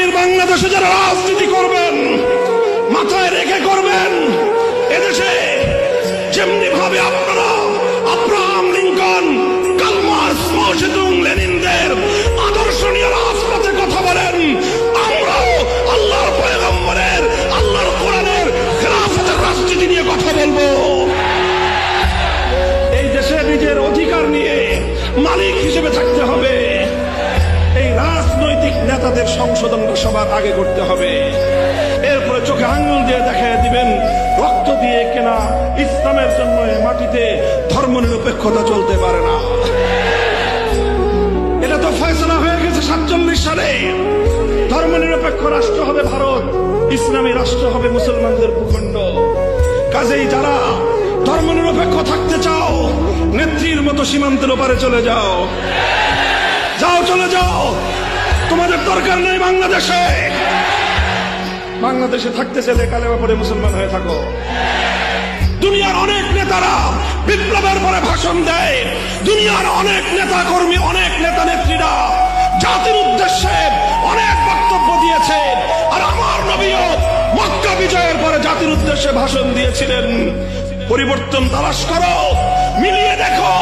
আগামীর বাংলাদেশে যারা রাজনীতি করবেন নেতাদের সংশোধনটা সবার আগে করতে হবে। এরপরে চোখে আঙ্গুল দিয়ে দেখায় দিবেন, রক্ত দিয়ে কেনা ইসলামের জন্য মাটিতে ধর্ম নিরপেক্ষতা চলতে পারে না। এটা তো ফয়সলা হয়ে গেছে সাতচল্লিশ সালে। ধর্ম নিরপেক্ষ রাষ্ট্র হবে ভারত, ইসলামী রাষ্ট্র হবে মুসলমানদের ভূখণ্ড। কাজেই যারা ধর্ম নিরপেক্ষ থাকতে চাও, নেত্রীর মতো সীমান্তের ওপারে চলে যাও। যাও, চলে যাও। তোমাদের দরকার নেই বাংলাদেশে। বাংলাদেশে থাকতে চাইলে কালেমা পরে মুসলমান হয়ে থাকো। দুনিয়ার অনেক নেতারা বিপ্লবের পরে ভাষণ দেয়। দুনিয়ার অনেক নেতা কর্মী অনেক নেতা নেত্রীরা জাতির উদ্দেশ্যে অনেক বক্তব্য দিয়েছে। আর আমার নবীও মক্কা বিজয়ের পরে জাতির উদ্দেশ্যে ভাষণ দিয়েছিলেন। পরিবর্তন তালাশ করো, মিলিয়ে দেখো